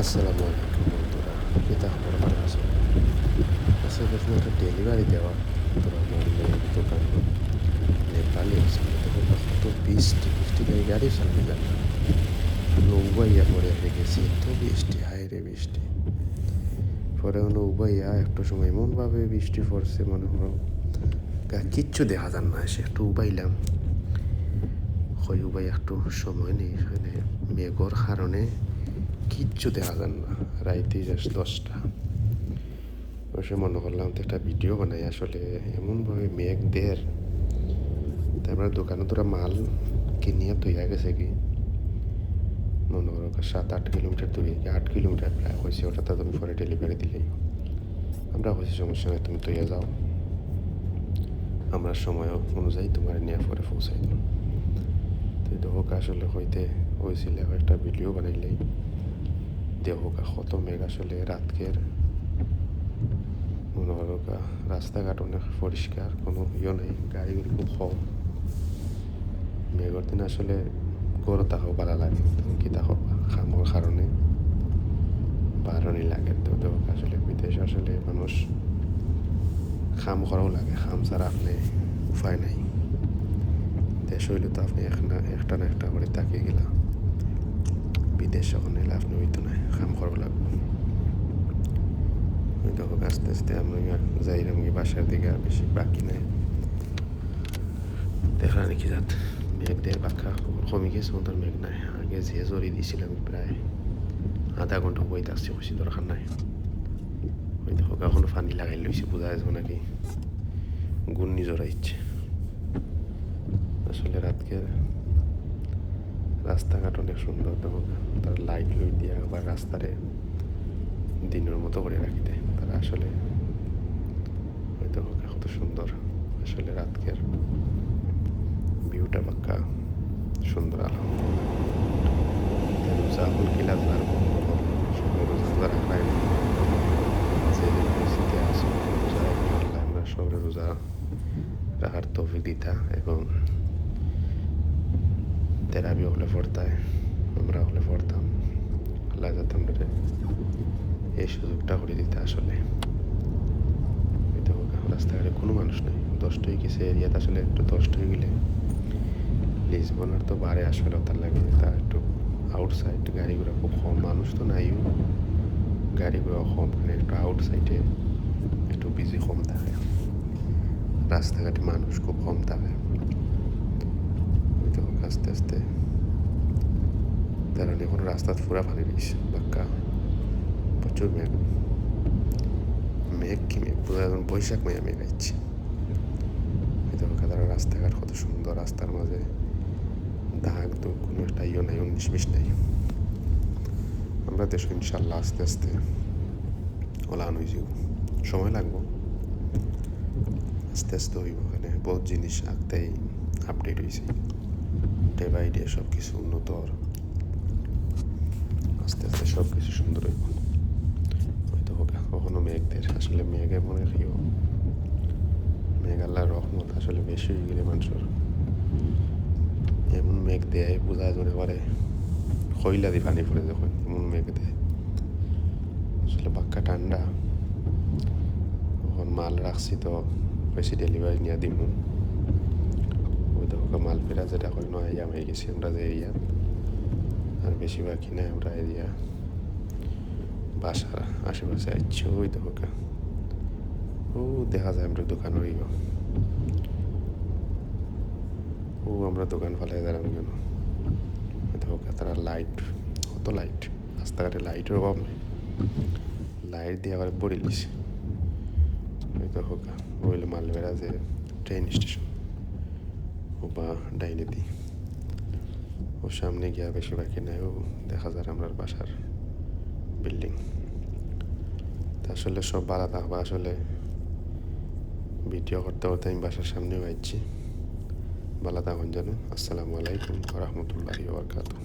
আসসালামু বন্ধুরা এটা খবর ভালো আছে আচ্ছা দেখুন একটা ডেলিভারি দেওয়া বললে দোকান নেপালি কত বৃষ্টি বৃষ্টি গাড়ি গাড়ি সামনে যান না। উবাইয়া পরে হয়ে গেছে, এত বৃষ্টি হায় রে বৃষ্টি পরে হলো উবাইয়া একটু সময় এমনভাবে বৃষ্টি পড়ছে, মনে হলো কিচ্ছু দেখা যান না সে একটু উবাইলাম। হয় উবাই একটু সময় নেই মেঘর কারণে কিচ্ছু দেখা যান না। রাইতে জাস্ট দশটা। বসে মনে করলাম তো একটা ভিডিও বানাই। আসলে এমনভাবে মেঘ দের তারপরে দোকানে তোরা মাল কিনিয়ে তৈয়া গেছে কি? মনে করো সাত, আট কিলোমিটার দূরে আট কিলোমিটার প্রায় হয়েছে ওটা তো তুমি পরে ডেলিভারি দিলেই। আমরা হয়েছে সমস্যা নেই, তুমি তৈয়া যাও। আমরা সময় অনুযায়ী তোমার নিয়ে পরে পৌঁছাই তো দেহক আসলে হইতে হয়েছিল একটা ভিডিও বানাইলেই। দেহকা কত মেঘ আসলে রাতকের। মনে হলো রাস্তাঘাট অনেক পরিষ্কার, কোনো ইয়ে নেই, গাড়িগুলি খুব কম। মেঘর দিন আসলে গরু তাহাও ভালো লাগে কি তাহো খামর কারণে? বারণই লাগে তো দেহক আসলে বিদেশ আসলে মানুষ খাম করাও লাগে খাম ছাড়া আপনি উপায় নাই। দেশ হইলে তো আপনি একটা একটা না একটা করে তাকিয়ে গেলাম। বিদেশ যখন এলে আপনি হইতো না কাম করব লাগবো। তখন আস্তে আস্তে আমি যাইলাম কি বাসার দিকে, আর বেশি বাকি নাই। দেখা নাকি যাত মেঘ দিয়ে বাক্কা কমে গেছে ওদের মেঘ নাই। আগে যে জড়ি দিয়েছিলাম প্রায় আধা ঘণ্টা বইতে আসছে বেশি দরকার নাই। ওই দেখো, এখনও পানি লাগাই লইছে বোঝা যাচ্ছে নাকি ঘূর্ণি জড়াইছে আসলে রাতকে রাস্তাঘাট অনেক সুন্দর, দেখো, তার লাইট লুই দিয়া আবার রাস্তারে দিনের মতো করে রাখি দেয়। তারা আসলে হয়তো কত সুন্দর, আসলে রাতকের ভিউটা বাক্কা সুন্দর আলহামদুলিল্লাহ রোজা কিলা রোজা রোজা আমরা রোজা রাখার তৌফিক দিতা এবং তেরাবি হলে পড়তায় আমরা হলে পড়তাম আল্লাহ যাতে আমরা এই সুযোগটা করে দিতে আসলে রাস্তাঘাটে কোনো মানুষ নেই দশটা হয়ে গেছে এরিয়াতে আসলে একটু দশটা হয়ে গেলে লিসবনার তো বারে আসলে তার লাগে তার একটু আউটসাইড গাড়িগুলো খুব কম মানুষ তো নাইও গাড়িগুলো কম মানে একটু আউটসাইডে একটু বিজি কম থাকে রাস্তাঘাটে মানুষ খুব কম থাকে আস্তে আস্তে। তারা এখন রাস্তা পুরা পানি দিয়েছে বাক্কা। প্রচুর মেঘ। মেঘ কি মেঘ? পুরো এখন বৈশাখ মেয়ে মেঘ আইছে। তারা রাস্তাঘাট কত সুন্দর রাস্তার মাঝে। দাগ তো কোনো একটা ইয়ে নাই উনিশ বিশ নাই। আমরা দেশ ইনশাল্লাহ আস্তে আস্তে ওলান হয়ে যাব। সময় লাগবো। আস্তে আস্তে হইব এখানে। বহুত জিনিস আগতেই আপডেট হয়েছে ডে বাই ডে সব কিছু উন্নত আস্তে আস্তে সব কিছু সুন্দর হয়তো হবে কখনো মেঘদের। আসলে মেঘে মনে রিও মেঘ রহমত আসলে বেশি হয়ে গেলে মানুষের। এমন মেঘ দেয় বোঝা জনে পারে খইলা দি পানি পড়ে যখন, এমন মেঘ দেয়। আসলে বাক্কা ঠান্ডা। তখন মাল রাখছি তো, বেশি ডেলিভারি নিয়ে দিব ফেরা যেটা হয় নয় ইয়া হয়ে গেছি আমরা যে এরিয়া আর বেশিরভাগ কিনে আমরা এরিয়া বাসার আশেপাশে আসছি ওই দেখো ও দেখা যায় আমরা দোকান হইব ও আমরা দোকান ফেলাই দাঁড়াবো কেন দেখো তারা লাইট কত লাইট রাস্তাঘাটে লাইটের অভাব নেই লাইট দিয়ে আবার বড়ি লিছে ওই তো হোক ওইলে মালবেড়া যে ট্রেন স্টেশন বা ডাইনে দিই। ও সামনে গিয়া বেশি বাকি নাই, ও দেখা যায় আমরা বাসার বিল্ডিং। তা আসলে সব ভালো থাকবা আসলে ভিডিও করতে করতে আমি বাসার সামনেও আইছি। ভালো থাকুন জানো আসসালামু আলাইকুম রহমতুল্লাহি বরকাতু